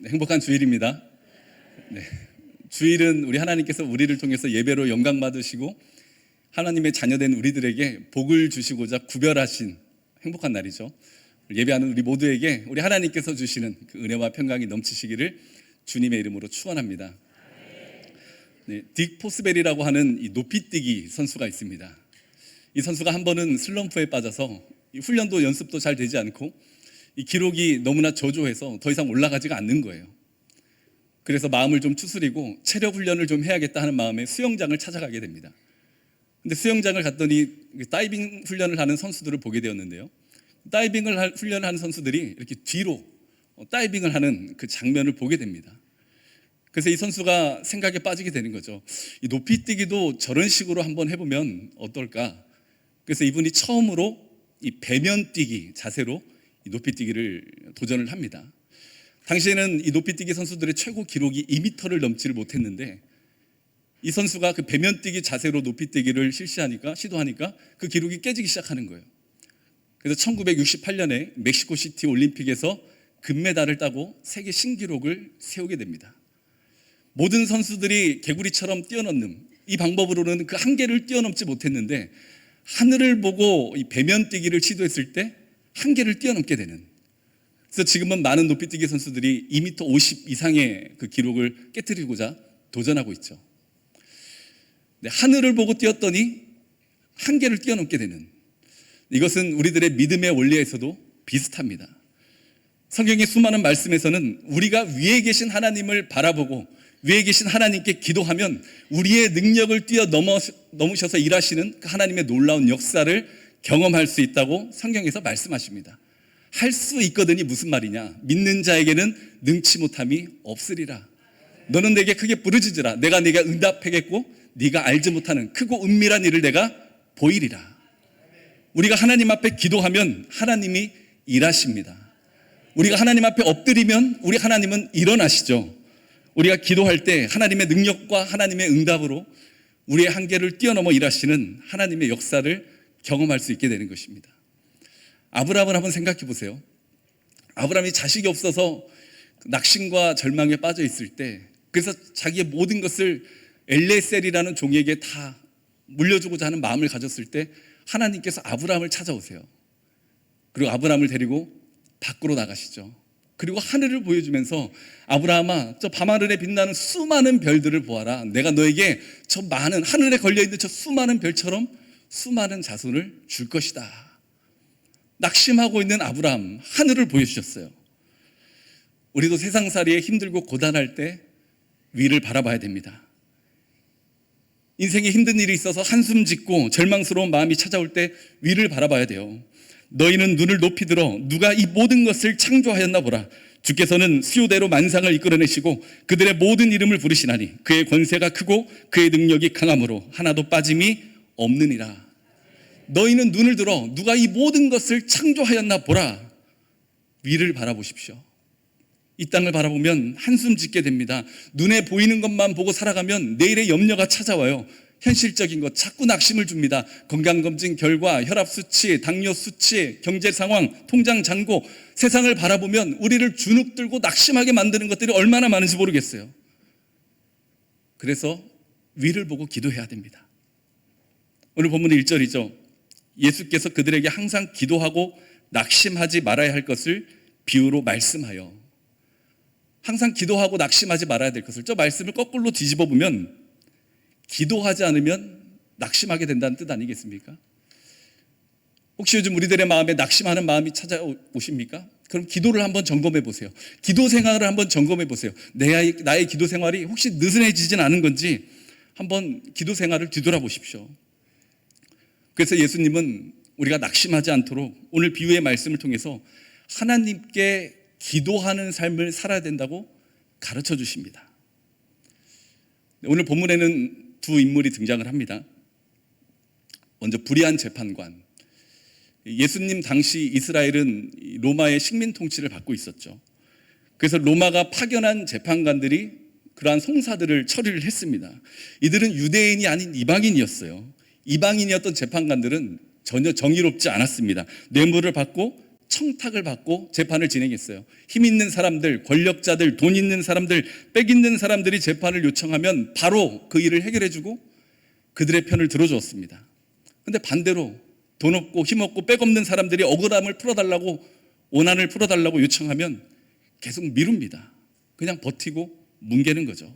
네, 행복한 주일입니다. 네, 주일은 우리 하나님께서 우리를 통해서 예배로 영광 받으시고 하나님의 자녀된 우리들에게 복을 주시고자 구별하신 행복한 날이죠. 예배하는 우리 모두에게 우리 하나님께서 주시는 그 은혜와 평강이 넘치시기를 주님의 이름으로 축원합니다. 네, 딕 포스벨이라고 하는 이 높이뛰기 선수가 있습니다. 이 선수가 한 번은 슬럼프에 빠져서 이 훈련도 연습도 잘 되지 않고 이 기록이 너무나 저조해서 더 이상 올라가지가 않는 거예요. 그래서 마음을 좀 추스리고 체력 훈련을 좀 해야겠다 하는 마음에 수영장을 찾아가게 됩니다. 근데 수영장을 갔더니 그 다이빙 훈련을 하는 선수들을 보게 되었는데요. 다이빙을 할- 훈련을 하는 선수들이 이렇게 뒤로 어, 다이빙을 하는 그 장면을 보게 됩니다. 그래서 이 선수가 생각에 빠지게 되는 거죠. 이 높이 뛰기도 저런 식으로 한번 해보면 어떨까? 그래서 이분이 처음으로 이 배면 뛰기 자세로 이 높이뛰기를 도전을 합니다. 당시에는 이 높이뛰기 선수들의 최고 기록이 2m를 넘지를 못했는데 이 선수가 그 배면뛰기 자세로 높이뛰기를 실시하니까 시도하니까 그 기록이 깨지기 시작하는 거예요. 그래서 1968년에 멕시코 시티 올림픽에서 금메달을 따고 세계 신기록을 세우게 됩니다. 모든 선수들이 개구리처럼 뛰어넘는 이 방법으로는 그 한계를 뛰어넘지 못했는데 하늘을 보고 이 배면뛰기를 시도했을 때 한계를 뛰어넘게 되는 그래서 지금은 많은 높이뛰기 선수들이 2m 50 이상의 그 기록을 깨뜨리고자 도전하고 있죠. 네, 하늘을 보고 뛰었더니 한계를 뛰어넘게 되는 이것은 우리들의 믿음의 원리에서도 비슷합니다. 성경의 수많은 말씀에서는 우리가 위에 계신 하나님을 바라보고 위에 계신 하나님께 기도하면 우리의 능력을 뛰어넘어 넘으셔서 일하시는 그 하나님의 놀라운 역사를 경험할 수 있다고 성경에서 말씀하십니다. 할 수 있거든이 무슨 말이냐? 믿는 자에게는 능치 못함이 없으리라. 너는 내게 크게 부르짖으라. 내가 네가 응답하겠고 네가 알지 못하는 크고 은밀한 일을 내가 보이리라. 우리가 하나님 앞에 기도하면 하나님이 일하십니다. 우리가 하나님 앞에 엎드리면 우리 하나님은 일어나시죠. 우리가 기도할 때 하나님의 능력과 하나님의 응답으로 우리의 한계를 뛰어넘어 일하시는 하나님의 역사를 경험할 수 있게 되는 것입니다. 아브라함을 한번 생각해 보세요. 아브라함이 자식이 없어서 낙심과 절망에 빠져 있을 때 그래서 자기의 모든 것을 엘레셀이라는 종에게 다 물려주고자 하는 마음을 가졌을 때 하나님께서 아브라함을 찾아오세요. 그리고 아브라함을 데리고 밖으로 나가시죠. 그리고 하늘을 보여주면서 아브라함아 저 밤하늘에 빛나는 수많은 별들을 보아라. 내가 너에게 저 많은 하늘에 걸려 있는 저 수많은 별처럼 수많은 자손을 줄 것이다. 낙심하고 있는 아브라함 하늘을 보여주셨어요. 우리도 세상살이에 힘들고 고단할 때 위를 바라봐야 됩니다. 인생에 힘든 일이 있어서 한숨 짓고 절망스러운 마음이 찾아올 때 위를 바라봐야 돼요. 너희는 눈을 높이 들어 누가 이 모든 것을 창조하였나 보라. 주께서는 수요대로 만상을 이끌어내시고 그들의 모든 이름을 부르시나니 그의 권세가 크고 그의 능력이 강함으로 하나도 빠짐이 없느니라. 너희는 눈을 들어 누가 이 모든 것을 창조하였나 보라. 위를 바라보십시오. 이 땅을 바라보면 한숨 짓게 됩니다. 눈에 보이는 것만 보고 살아가면 내일의 염려가 찾아와요. 현실적인 것 자꾸 낙심을 줍니다. 건강검진 결과, 혈압 수치, 당뇨 수치, 경제 상황, 통장 잔고 세상을 바라보면 우리를 주눅 들고 낙심하게 만드는 것들이 얼마나 많은지 모르겠어요. 그래서 위를 보고 기도해야 됩니다. 오늘 본문의 1절이죠. 예수께서 그들에게 항상 기도하고 낙심하지 말아야 할 것을 비유로 말씀하여 항상 기도하고 낙심하지 말아야 될 것을 저 말씀을 거꾸로 뒤집어 보면 기도하지 않으면 낙심하게 된다는 뜻 아니겠습니까? 혹시 요즘 우리들의 마음에 낙심하는 마음이 찾아오십니까? 그럼 기도를 한번 점검해 보세요. 기도 생활을 한번 점검해 보세요. 내 나의 기도 생활이 혹시 느슨해지진 않은 건지 한번 기도 생활을 뒤돌아보십시오. 그래서 예수님은 우리가 낙심하지 않도록 오늘 비유의 말씀을 통해서 하나님께 기도하는 삶을 살아야 된다고 가르쳐 주십니다. 오늘 본문에는 두 인물이 등장을 합니다. 먼저 불의한 재판관. 예수님 당시 이스라엘은 로마의 식민 통치를 받고 있었죠. 그래서 로마가 파견한 재판관들이 그러한 송사들을 처리를 했습니다. 이들은 유대인이 아닌 이방인이었어요. 이방인이었던 재판관들은 전혀 정의롭지 않았습니다. 뇌물을 받고 청탁을 받고 재판을 진행했어요. 힘 있는 사람들, 권력자들, 돈 있는 사람들, 빽 있는 사람들이 재판을 요청하면 바로 그 일을 해결해주고 그들의 편을 들어주었습니다. 근데 반대로 돈 없고 힘 없고 빽 없는 사람들이 억울함을 풀어달라고 원한을 풀어달라고 요청하면 계속 미룹니다. 그냥 버티고 뭉개는 거죠.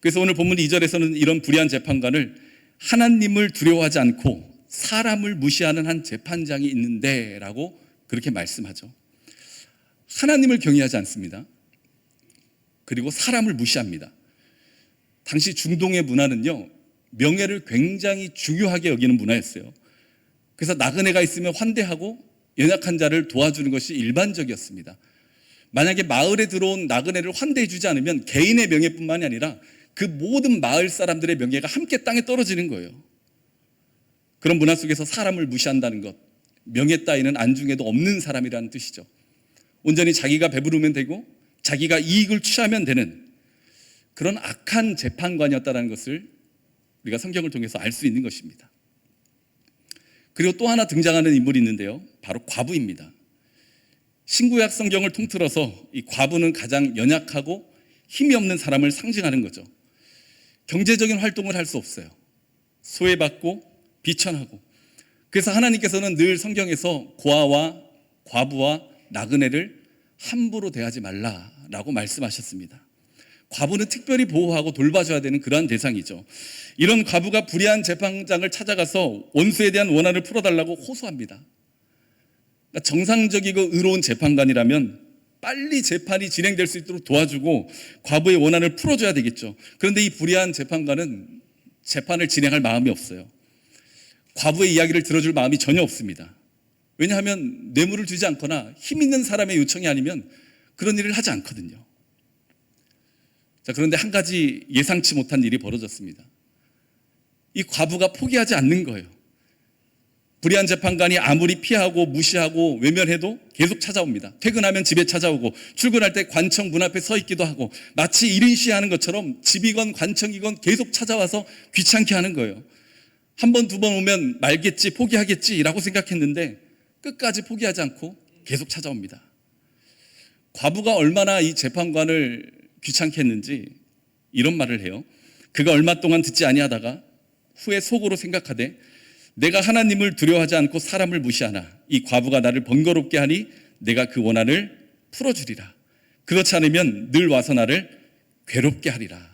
그래서 오늘 본문 2절에서는 이런 불의한 재판관을 하나님을 두려워하지 않고 사람을 무시하는 한 재판장이 있는데 라고 그렇게 말씀하죠. 하나님을 경외하지 않습니다. 그리고 사람을 무시합니다. 당시 중동의 문화는요, 명예를 굉장히 중요하게 여기는 문화였어요. 그래서 나그네가 있으면 환대하고 연약한 자를 도와주는 것이 일반적이었습니다. 만약에 마을에 들어온 나그네를 환대해주지 않으면 개인의 명예뿐만이 아니라 그 모든 마을 사람들의 명예가 함께 땅에 떨어지는 거예요. 그런 문화 속에서 사람을 무시한다는 것, 명예 따위는 안중에도 없는 사람이라는 뜻이죠. 온전히 자기가 배부르면 되고 자기가 이익을 취하면 되는 그런 악한 재판관이었다는 것을 우리가 성경을 통해서 알 수 있는 것입니다. 그리고 또 하나 등장하는 인물이 있는데요. 바로 과부입니다. 신구약 성경을 통틀어서 이 과부는 가장 연약하고 힘이 없는 사람을 상징하는 거죠. 경제적인 활동을 할 수 없어요. 소외받고 비천하고. 그래서 하나님께서는 늘 성경에서 고아와 과부와 나그네를 함부로 대하지 말라라고 말씀하셨습니다. 과부는 특별히 보호하고 돌봐줘야 되는 그러한 대상이죠. 이런 과부가 불의한 재판장을 찾아가서 원수에 대한 원한을 풀어달라고 호소합니다. 그러니까 정상적이고 의로운 재판관이라면 빨리 재판이 진행될 수 있도록 도와주고 과부의 원한을 풀어줘야 되겠죠. 그런데 이 불의한 재판관은 재판을 진행할 마음이 없어요. 과부의 이야기를 들어줄 마음이 전혀 없습니다. 왜냐하면 뇌물을 주지 않거나 힘 있는 사람의 요청이 아니면 그런 일을 하지 않거든요. 자, 그런데 한 가지 예상치 못한 일이 벌어졌습니다. 이 과부가 포기하지 않는 거예요. 불의한 재판관이 아무리 피하고 무시하고 외면해도 계속 찾아옵니다. 퇴근하면 집에 찾아오고 출근할 때 관청 문 앞에 서 있기도 하고 마치 일인 시하는 것처럼 집이건 관청이건 계속 찾아와서 귀찮게 하는 거예요. 한 번, 두 번 오면 말겠지, 포기하겠지라고 생각했는데 끝까지 포기하지 않고 계속 찾아옵니다. 과부가 얼마나 이 재판관을 귀찮게 했는지 이런 말을 해요. 그가 얼마 동안 듣지 아니하다가 후에 속으로 생각하되 내가 하나님을 두려워하지 않고 사람을 무시하나 이 과부가 나를 번거롭게 하니 내가 그 원한을 풀어주리라. 그렇지 않으면 늘 와서 나를 괴롭게 하리라.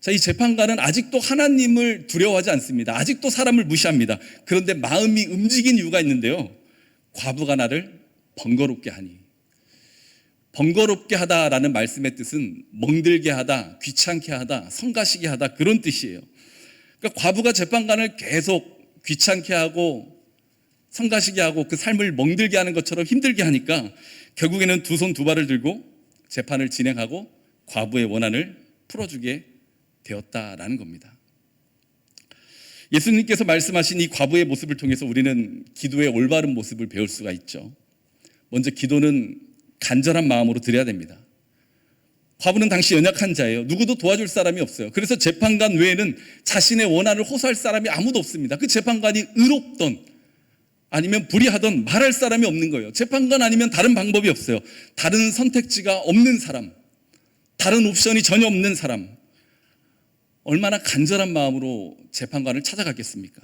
자, 이 재판관은 아직도 하나님을 두려워하지 않습니다. 아직도 사람을 무시합니다. 그런데 마음이 움직인 이유가 있는데요. 과부가 나를 번거롭게 하니. 번거롭게 하다라는 말씀의 뜻은 멍들게 하다, 귀찮게 하다, 성가시게 하다 그런 뜻이에요. 그러니까 과부가 재판관을 계속 귀찮게 하고 성가시게 하고 그 삶을 멍들게 하는 것처럼 힘들게 하니까 결국에는 두 손 두 발을 들고 재판을 진행하고 과부의 원한을 풀어주게 되었다라는 겁니다. 예수님께서 말씀하신 이 과부의 모습을 통해서 우리는 기도의 올바른 모습을 배울 수가 있죠. 먼저 기도는 간절한 마음으로 드려야 됩니다. 과부는 당시 연약한 자예요. 누구도 도와줄 사람이 없어요. 그래서 재판관 외에는 자신의 원한을 호소할 사람이 아무도 없습니다. 그 재판관이 의롭던 아니면 불의하던 말할 사람이 없는 거예요. 재판관 아니면 다른 방법이 없어요. 다른 선택지가 없는 사람, 다른 옵션이 전혀 없는 사람. 얼마나 간절한 마음으로 재판관을 찾아갔겠습니까?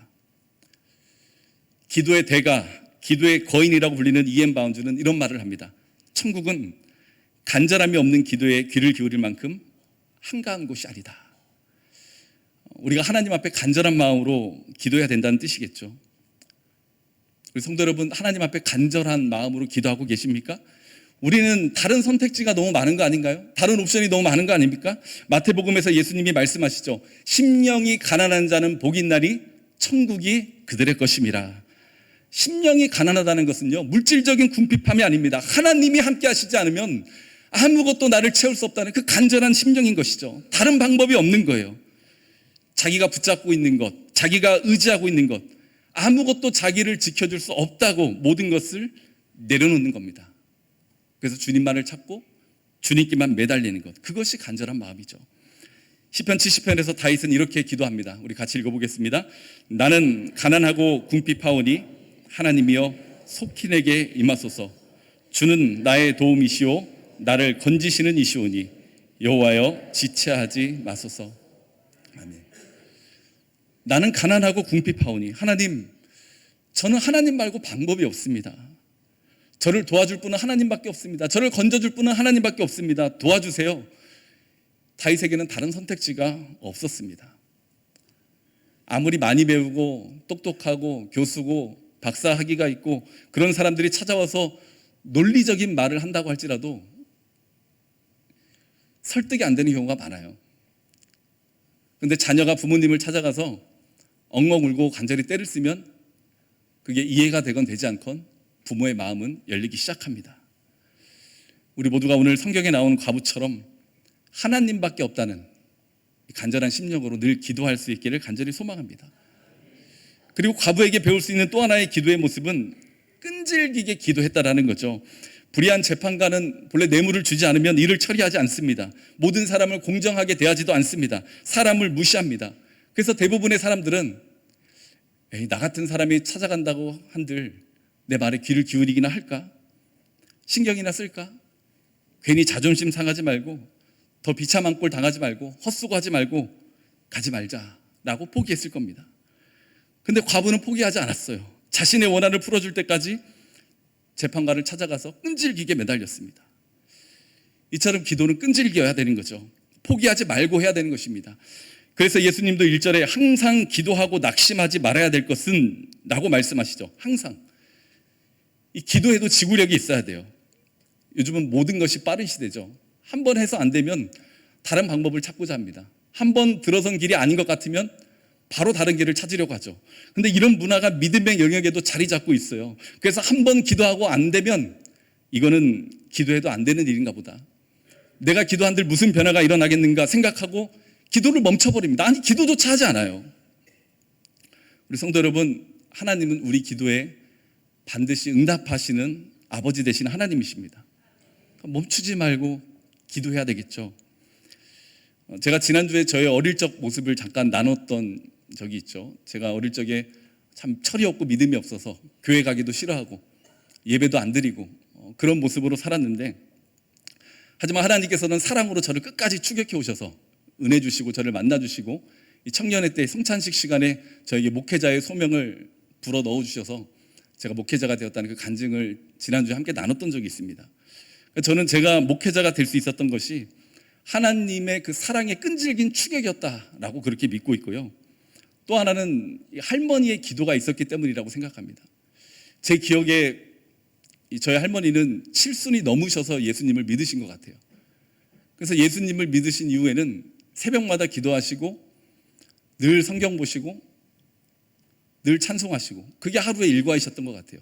기도의 대가, 기도의 거인이라고 불리는 이엠 바운즈는 이런 말을 합니다. 천국은 간절함이 없는 기도에 귀를 기울일 만큼 한가한 곳이 아니다. 우리가 하나님 앞에 간절한 마음으로 기도해야 된다는 뜻이겠죠. 우리 성도 여러분, 하나님 앞에 간절한 마음으로 기도하고 계십니까? 우리는 다른 선택지가 너무 많은 거 아닌가요? 다른 옵션이 너무 많은 거 아닙니까? 마태복음에서 예수님이 말씀하시죠. 심령이 가난한 자는 복인 날이 천국이 그들의 것임이라. 심령이 가난하다는 것은요, 물질적인 궁핍함이 아닙니다. 하나님이 함께 하시지 않으면 아무것도 나를 채울 수 없다는 그 간절한 심령인 것이죠. 다른 방법이 없는 거예요. 자기가 붙잡고 있는 것, 자기가 의지하고 있는 것, 아무것도 자기를 지켜줄 수 없다고 모든 것을 내려놓는 겁니다. 그래서 주님만을 찾고 주님께만 매달리는 것. 그것이 간절한 마음이죠. 시편 70편에서 다윗은 이렇게 기도합니다. 우리 같이 읽어보겠습니다. 나는 가난하고 궁핍하오니 하나님이여 속히 내게 임하소서. 주는 나의 도움이시오 나를 건지시는 이시오니 여호와여 지체하지 마소서. 아멘. 나는 가난하고 궁핍하오니 하나님 저는 하나님 말고 방법이 없습니다. 저를 도와줄 분은 하나님밖에 없습니다. 저를 건져줄 분은 하나님밖에 없습니다. 도와주세요. 다윗에게는 다른 선택지가 없었습니다. 아무리 많이 배우고 똑똑하고 교수고 박사 학위가 있고 그런 사람들이 찾아와서 논리적인 말을 한다고 할지라도 설득이 안 되는 경우가 많아요. 근데 자녀가 부모님을 찾아가서 엉엉 울고 간절히 때를 쓰면 그게 이해가 되건 되지 않건 부모의 마음은 열리기 시작합니다. 우리 모두가 오늘 성경에 나온 과부처럼 하나님밖에 없다는 이 간절한 심령으로 늘 기도할 수 있기를 간절히 소망합니다. 그리고 과부에게 배울 수 있는 또 하나의 기도의 모습은 끈질기게 기도했다라는 거죠. 불의한 재판관은 본래 뇌물을 주지 않으면 일을 처리하지 않습니다. 모든 사람을 공정하게 대하지도 않습니다. 사람을 무시합니다. 그래서 대부분의 사람들은 에이, 나 같은 사람이 찾아간다고 한들 내 말에 귀를 기울이기나 할까? 신경이나 쓸까? 괜히 자존심 상하지 말고 더 비참한 꼴 당하지 말고 헛수고하지 말고 가지 말자라고 포기했을 겁니다. 근데 과부는 포기하지 않았어요. 자신의 원한을 풀어줄 때까지 재판관을 찾아가서 끈질기게 매달렸습니다. 이처럼 기도는 끈질겨야 되는 거죠. 포기하지 말고 해야 되는 것입니다. 그래서 예수님도 1절에 항상 기도하고 낙심하지 말아야 될 것은 라고 말씀하시죠. 항상. 이 기도에도 지구력이 있어야 돼요. 요즘은 모든 것이 빠른 시대죠. 한 번 해서 안 되면 다른 방법을 찾고자 합니다. 한 번 들어선 길이 아닌 것 같으면 바로 다른 길을 찾으려고 하죠. 근데 이런 문화가 믿음의 영역에도 자리 잡고 있어요. 그래서 한 번 기도하고 안 되면 이거는 기도해도 안 되는 일인가 보다. 내가 기도한들 무슨 변화가 일어나겠는가 생각하고 기도를 멈춰버립니다. 아니, 기도조차 하지 않아요. 우리 성도 여러분, 하나님은 우리 기도에 반드시 응답하시는 아버지 되신 하나님이십니다. 멈추지 말고 기도해야 되겠죠. 어, 제가 지난주에 저의 어릴 적 모습을 잠깐 나눴던 적이 있죠. 제가 어릴 적에 참 철이 없고 믿음이 없어서 교회 가기도 싫어하고 예배도 안 드리고 어, 그런 모습으로 살았는데 하지만 하나님께서는 사랑으로 저를 끝까지 추격해 오셔서 은혜 주시고 저를 만나 주시고 이 청년회 때 성찬식 시간에 저에게 목회자의 소명을 불어 넣어 주셔서 제가 목회자가 되었다는 그 간증을 지난주에 함께 나눴던 적이 있습니다. 저는 제가 목회자가 될 수 있었던 것이 하나님의 그 사랑의 끈질긴 추격이었다라고 그렇게 믿고 있고요. 또 하나는 할머니의 기도가 있었기 때문이라고 생각합니다. 제 기억에 저희 할머니는 칠순이 넘으셔서 예수님을 믿으신 것 같아요. 그래서 예수님을 믿으신 이후에는 새벽마다 기도하시고 늘 성경 보시고 늘 찬송하시고 그게 하루의 일과이셨던 것 같아요.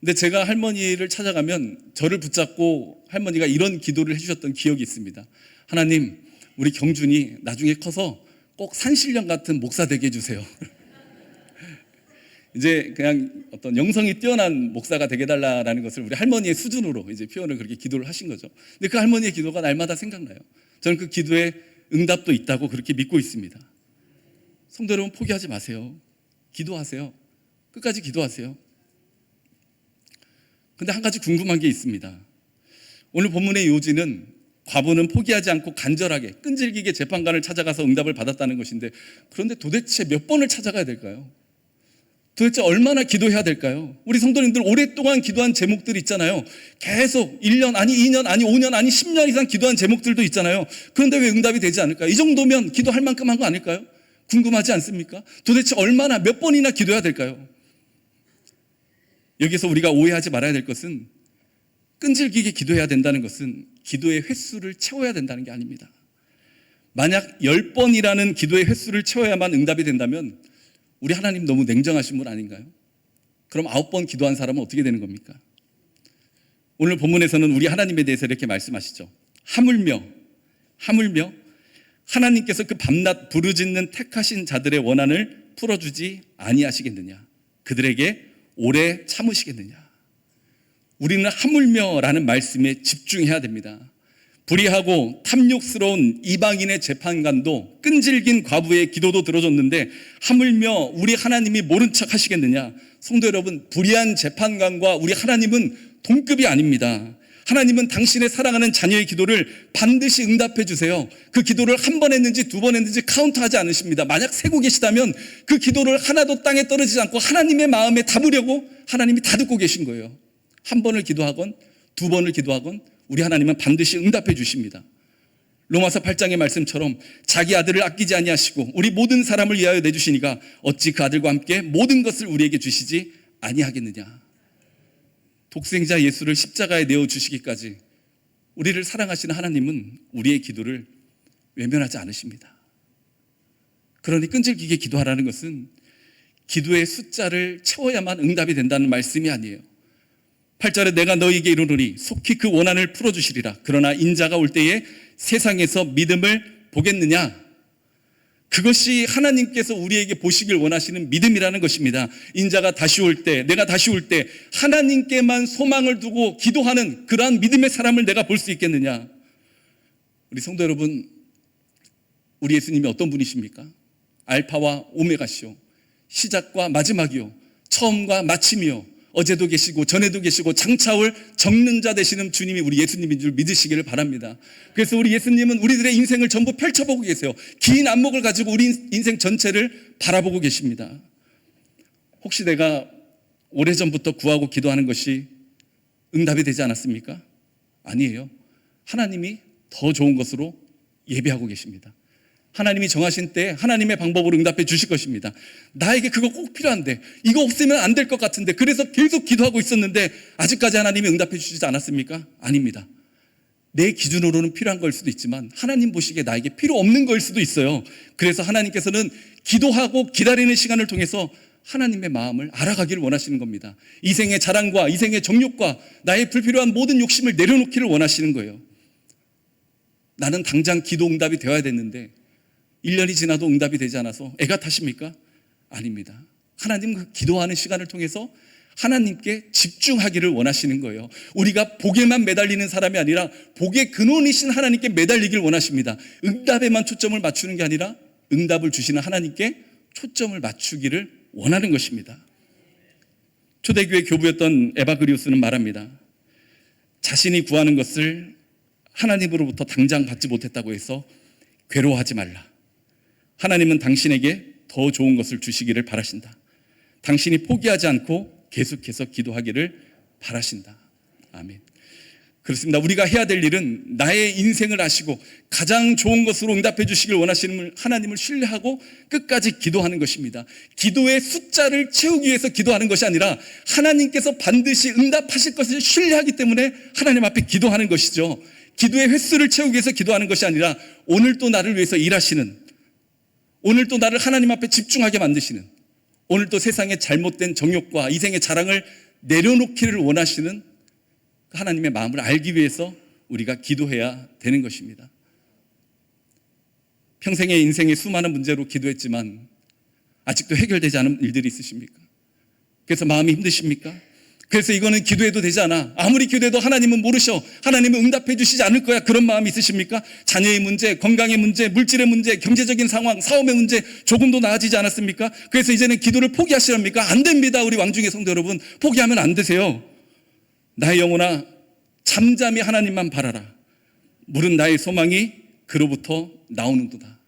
근데 제가 할머니를 찾아가면 저를 붙잡고 할머니가 이런 기도를 해주셨던 기억이 있습니다. 하나님, 우리 경준이 나중에 커서 꼭 산신령 같은 목사 되게 해주세요. 이제 그냥 어떤 영성이 뛰어난 목사가 되게 달라라는 것을 우리 할머니의 수준으로 이제 표현을 그렇게 기도를 하신 거죠. 근데 그 할머니의 기도가 날마다 생각나요. 저는 그 기도에 응답도 있다고 그렇게 믿고 있습니다. 성도 여러분 포기하지 마세요. 기도하세요. 끝까지 기도하세요. 근데 한 가지 궁금한 게 있습니다. 오늘 본문의 요지는 과부는 포기하지 않고 간절하게 끈질기게 재판관을 찾아가서 응답을 받았다는 것인데 그런데 도대체 몇 번을 찾아가야 될까요? 도대체 얼마나 기도해야 될까요? 우리 성도님들 오랫동안 기도한 제목들 있잖아요. 계속 1년, 아니 2년, 아니 5년, 아니 10년 이상 기도한 제목들도 있잖아요. 그런데 왜 응답이 되지 않을까요? 이 정도면 기도할 만큼 한 거 아닐까요? 궁금하지 않습니까? 도대체 얼마나, 몇 번이나 기도해야 될까요? 여기서 우리가 오해하지 말아야 될 것은 끈질기게 기도해야 된다는 것은 기도의 횟수를 채워야 된다는 게 아닙니다. 만약 10번이라는 기도의 횟수를 채워야만 응답이 된다면 우리 하나님 너무 냉정하신 분 아닌가요? 그럼 9번 기도한 사람은 어떻게 되는 겁니까? 오늘 본문에서는 우리 하나님에 대해서 이렇게 말씀하시죠. 하물며, 하물며 하나님께서 그 밤낮 부르짖는 택하신 자들의 원한을 풀어주지 아니하시겠느냐. 그들에게 오래 참으시겠느냐. 우리는 하물며라는 말씀에 집중해야 됩니다. 불의하고 탐욕스러운 이방인의 재판관도 끈질긴 과부의 기도도 들어줬는데 하물며 우리 하나님이 모른 척 하시겠느냐? 성도 여러분, 불의한 재판관과 우리 하나님은 동급이 아닙니다. 하나님은 당신의 사랑하는 자녀의 기도를 반드시 응답해 주세요. 그 기도를 한 번 했는지 두 번 했는지 카운트하지 않으십니다. 만약 세고 계시다면 그 기도를 하나도 땅에 떨어지지 않고 하나님의 마음에 담으려고 하나님이 다 듣고 계신 거예요. 한 번을 기도하건 두 번을 기도하건 우리 하나님은 반드시 응답해 주십니다. 로마서 8장의 말씀처럼 자기 아들을 아끼지 아니하시고 우리 모든 사람을 위하여 내주시니가 어찌 그 아들과 함께 모든 것을 우리에게 주시지 아니하겠느냐. 독생자 예수를 십자가에 내어 주시기까지 우리를 사랑하시는 하나님은 우리의 기도를 외면하지 않으십니다. 그러니 끈질기게 기도하라는 것은 기도의 숫자를 채워야만 응답이 된다는 말씀이 아니에요. 8절에 내가 너희에게 이르노니 속히 그 원한을 풀어주시리라. 그러나 인자가 올 때에 세상에서 믿음을 보겠느냐? 그것이 하나님께서 우리에게 보시길 원하시는 믿음이라는 것입니다. 인자가 다시 올 때, 내가 다시 올 때 하나님께만 소망을 두고 기도하는 그러한 믿음의 사람을 내가 볼 수 있겠느냐? 우리 성도 여러분, 우리 예수님이 어떤 분이십니까? 알파와 오메가시오. 시작과 마지막이요. 처음과 마침이요. 어제도 계시고 전에도 계시고 장차올 적는 자 되시는 주님이 우리 예수님인 줄 믿으시기를 바랍니다. 그래서 우리 예수님은 우리들의 인생을 전부 펼쳐보고 계세요. 긴 안목을 가지고 우리 인생 전체를 바라보고 계십니다. 혹시 내가 오래전부터 구하고 기도하는 것이 응답이 되지 않았습니까? 아니에요. 하나님이 더 좋은 것으로 예비하고 계십니다. 하나님이 정하신 때 하나님의 방법으로 응답해 주실 것입니다. 나에게 그거 꼭 필요한데 이거 없으면 안 될 것 같은데 그래서 계속 기도하고 있었는데 아직까지 하나님이 응답해 주시지 않았습니까? 아닙니다. 내 기준으로는 필요한 걸 수도 있지만 하나님 보시기에 나에게 필요 없는 걸 수도 있어요. 그래서 하나님께서는 기도하고 기다리는 시간을 통해서 하나님의 마음을 알아가기를 원하시는 겁니다. 이생의 자랑과 이생의 정욕과 나의 불필요한 모든 욕심을 내려놓기를 원하시는 거예요. 나는 당장 기도 응답이 되어야 됐는데 1년이 지나도 응답이 되지 않아서 애가 타십니까? 아닙니다. 하나님 그 기도하는 시간을 통해서 하나님께 집중하기를 원하시는 거예요. 우리가 복에만 매달리는 사람이 아니라 복의 근원이신 하나님께 매달리길 원하십니다. 응답에만 초점을 맞추는 게 아니라 응답을 주시는 하나님께 초점을 맞추기를 원하는 것입니다. 초대교회 교부였던 에바그리우스는 말합니다. 자신이 구하는 것을 하나님으로부터 당장 받지 못했다고 해서 괴로워하지 말라. 하나님은 당신에게 더 좋은 것을 주시기를 바라신다. 당신이 포기하지 않고 계속해서 기도하기를 바라신다. 아멘. 그렇습니다. 우리가 해야 될 일은 나의 인생을 아시고 가장 좋은 것으로 응답해 주시길 원하시는 하나님을 신뢰하고 끝까지 기도하는 것입니다. 기도의 숫자를 채우기 위해서 기도하는 것이 아니라 하나님께서 반드시 응답하실 것을 신뢰하기 때문에 하나님 앞에 기도하는 것이죠. 기도의 횟수를 채우기 위해서 기도하는 것이 아니라 오늘 또 나를 위해서 일하시는 오늘 또 나를 하나님 앞에 집중하게 만드시는 오늘 또 세상의 잘못된 정욕과 이생의 자랑을 내려놓기를 원하시는 하나님의 마음을 알기 위해서 우리가 기도해야 되는 것입니다. 평생의 인생의 수많은 문제로 기도했지만 아직도 해결되지 않은 일들이 있으십니까? 그래서 마음이 힘드십니까? 그래서 이거는 기도해도 되지 않아. 아무리 기도해도 하나님은 모르셔. 하나님은 응답해 주시지 않을 거야. 그런 마음이 있으십니까? 자녀의 문제, 건강의 문제, 물질의 문제, 경제적인 상황, 사업의 문제 조금도 나아지지 않았습니까? 그래서 이제는 기도를 포기하시랍니까? 안 됩니다. 우리 왕중의 성도 여러분. 포기하면 안 되세요. 나의 영혼아, 잠잠히 하나님만 바라라. 물은 나의 소망이 그로부터 나오는도다.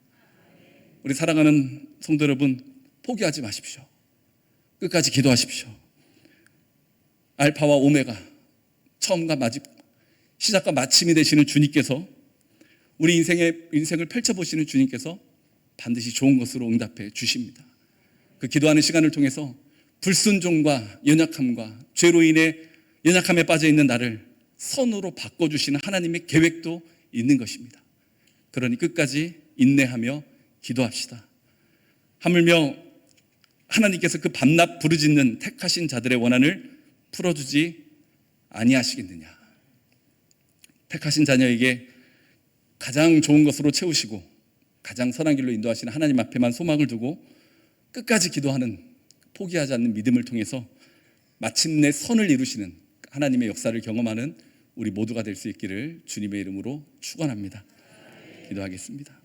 우리 사랑하는 성도 여러분, 포기하지 마십시오. 끝까지 기도하십시오. 알파와 오메가, 처음과 마지, 시작과 마침이 되시는 주님께서 우리 인생의, 인생을 펼쳐보시는 주님께서 반드시 좋은 것으로 응답해 주십니다. 그 기도하는 시간을 통해서 불순종과 연약함과 죄로 인해 연약함에 빠져 있는 나를 선으로 바꿔주시는 하나님의 계획도 있는 것입니다. 그러니 끝까지 인내하며 기도합시다. 하물며 하나님께서 그 밤낮 부르짖는 택하신 자들의 원한을 풀어주지 아니하시겠느냐. 택하신 자녀에게 가장 좋은 것으로 채우시고 가장 선한 길로 인도하시는 하나님 앞에만 소망을 두고 끝까지 기도하는 포기하지 않는 믿음을 통해서 마침내 선을 이루시는 하나님의 역사를 경험하는 우리 모두가 될 수 있기를 주님의 이름으로 축원합니다. 기도하겠습니다.